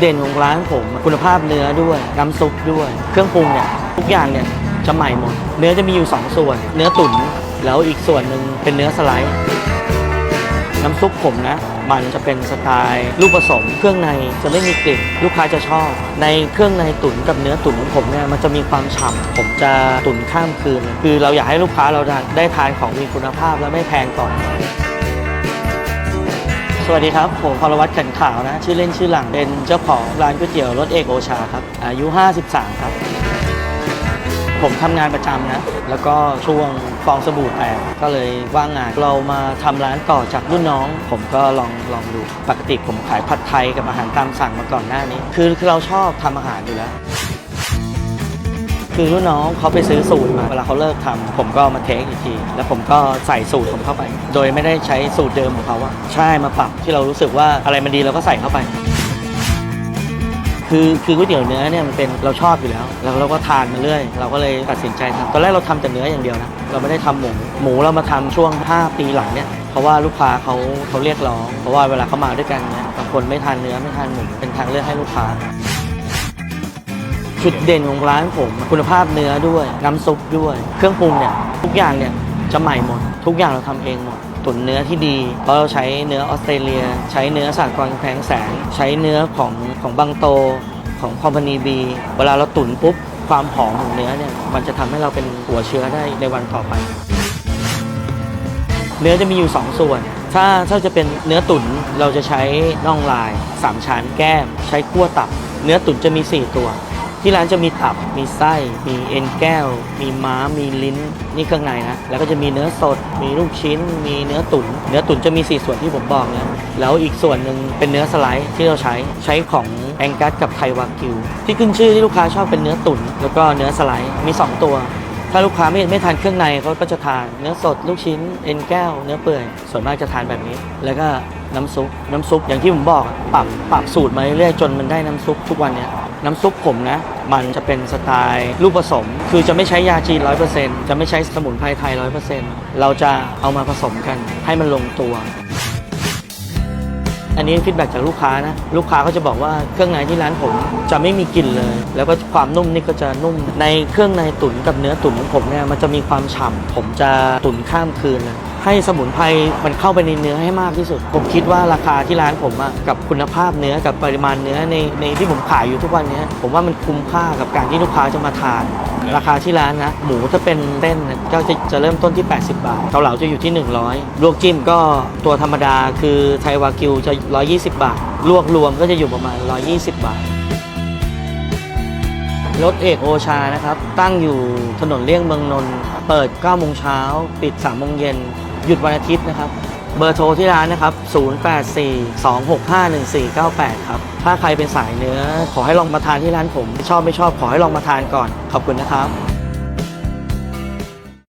เด่นของร้านผมคุณภาพเนื้อด้วยน้ำซุปด้วย เครื่องปรุงเนี่ยทุกอย่างเนี่ยจะใหม่หมด เนื้อจะมีอยู่ 2 ส่วน เนื้อตุ๋นแล้วอีกส่วนหนึ่งเป็นเนื้อสไลด์ น้ำซุปผมนะ มันจะเป็นสไตล์ลูกผสม เครื่องในจะไม่มีกลิ่นลูกค้าจะชอบ ในเครื่องในตุ๋นกับเนื้อตุ๋นของผมเนี่ยมันจะมีความฉ่ำผมจะตุ๋นข้ามคืน คือเราอยากให้ลูกค้าเราได้ทานของมีคุณภาพและไม่แพงก่อน สวัสดีครับ ผมพลวัตขันขาวนะ ชื่อเล่นชื่อหลังเป็นเจ้าของร้านก๋วยเตี๋ยวรถเอกโอชาครับ อายุ 53 ครับ ผมทำงานประจำนะ แล้วก็ช่วงฟองสบู่แตกก็เลยว่างงานเรามาทำร้านต่อจากรุ่นน้อง ผมก็ลองลองดูปกติผมขายผัดไทยกับอาหารตามสั่งมาก่อนหน้านี้ คือคือเราชอบทำอาหารอยู่แล้ว คือรุ่นน้องเขาไปซื้อสูตรมา เวลาเขาเลิกทำผมก็มาเทคอีกที แล้วผมก็ใส่สูตรผมเข้าไป โดยไม่ได้ใช้สูตรเดิมของเขาอะใช่มาปรับที่เรารู้สึกว่าอะไรมันดีเราก็ใส่เข้าไป คือคือก๋วยเตี๋ยวเนื้อเนี่ยมันเป็นเราชอบอยู่แล้ว แล้วเราก็ทานมาเรื่อย เราก็เลยตัดสินใจทำตอนแรกเราทำแต่เนื้ออย่างเดียวนะเราไม่ได้ทำหมูหมูเรามาทำช่วง 5 ปีหลังเนี่ยเพราะว่าลูกค้าเขาเขาเรียกร้องเพราะว่าเวลาเขามาด้วยกันเนี่ยบางคนไม่ทานเนื้อไม่ทานหมูเป็นทางเลือกให้ลูกค้า จุดเด่นของร้านผม คุณภาพเนื้อด้วย น้ำซุปด้วย เครื่องปรุงเนี่ย ทุกอย่างเนี่ยจะใหม่หมด ทุกอย่างเราทำเองหมดตุ๋นเนื้อที่ดี เพราะเราใช้เนื้อออสเตรเลีย ใช้เนื้อสากลแพงแสนใช้เนื้อของของบางโตของคอมพานีบีเวลาเราตุ๋นปุ๊บความหอมของเนื้อเนี่ยมันจะทำให้เราเป็นหัวเชื้อได้ในวันต่อไป เนื้อจะมีอยู่ 2 ส่วน ถ้าถ้าจะเป็นเนื้อตุ๋นเราจะใช้น่องลาย 3 ชั้นแก้ม ใช้คั่วตับ เนื้อตุ๋นจะมี 4 ตัว ที่ร้านจะมีตับ มีไส้ มีเอ็นแก้ว มีม้า มีลิ้น นี่เครื่องในนะ แล้วก็จะมีเนื้อสด มีลูกชิ้น มีเนื้อตุ๋น เนื้อตุ๋นจะมี 4 ส่วนที่ผมบอกนะ แล้วอีกส่วนหนึ่งเป็นเนื้อสไลด์ที่เราใช้ ใช้ของแองกัสกับไทวากิว ที่ขึ้นชื่อที่ลูกค้าชอบเป็นเนื้อตุ๋น แล้วก็เนื้อสไลด์ มี 2 ตัว ถ้าลูกค้าไม่ไม่ทานเครื่องในเขาก็จะทานเนื้อสด ลูกชิ้น เอ็นแก้ว เนื้อเปื่อย ส่วนมากจะทานแบบนี้ แล้วก็น้ำซุป น้ำซุปอย่างที่ผมบอก ปรับ ปรับสูตรมาเรื่อยๆจนมันได้น้ำซุปทุกวันเนี้ย น้ำซุปผมนะ มันจะเป็นสไตล์ลูกผสม คือจะไม่ใช้ยาจีนร้อยเปอร์เซ็นต์จะไม่ใช้สมุนไพรไทยร้อยเปอร์เซ็นต์เราจะเอามาผสมกันให้มันลงตัว อันนี้ฟีดแบ็จากลูกค้านะ ลูกค้าก็จะบอกว่าเครื่องในที่ร้านผมจะไม่มีกลิ่นเลย แล้วก็ความนุ่มนี่ก็จะนุ่ม ในเครื่องในตุ๋นกับเนื้อตุ๋นของผมเนี่ยมันจะมีความฉ่ำผมจะตุ๋นข้ามคืนเลย ให้สมุนไพรมันเข้าไปในเนื้อให้มากที่สุด ผมคิดว่าราคาที่ร้านผมอะกับคุณภาพเนื้อกับปริมาณเนื้อในในที่ผมขายอยู่ทุกวันนี้ผมว่ามันคุ้มค่ากับการที่ลูกค้าจะมาทาน ราคาที่ร้านนะหมูถ้าเป็นเต้นก็จะจะเริ่มต้นที่ 80 บาทเกาเหลาจะอยู่ที่ 100 ลวกจิ้มก็ตัวธรรมดาคือไทวากิวจะ 120 บาท ลวกรวมก็จะอยู่ประมาณ 120 บาทรถเอกโอชานะครับ ตั้งอยู่ถนนเลี่ยงเมืองนนท์เปิด9โมงเช้า ปิด3โมงเย็น หยุดวันอาทิตย์นะครับ เบอร์โทรที่ร้านนะครับ 0842651498 ครับ ถ้าใครเป็นสายเนื้อ ขอให้ลองมาทานที่ร้านผม ชอบไม่ชอบขอให้ลองมาทานก่อน ขอบคุณนะครับ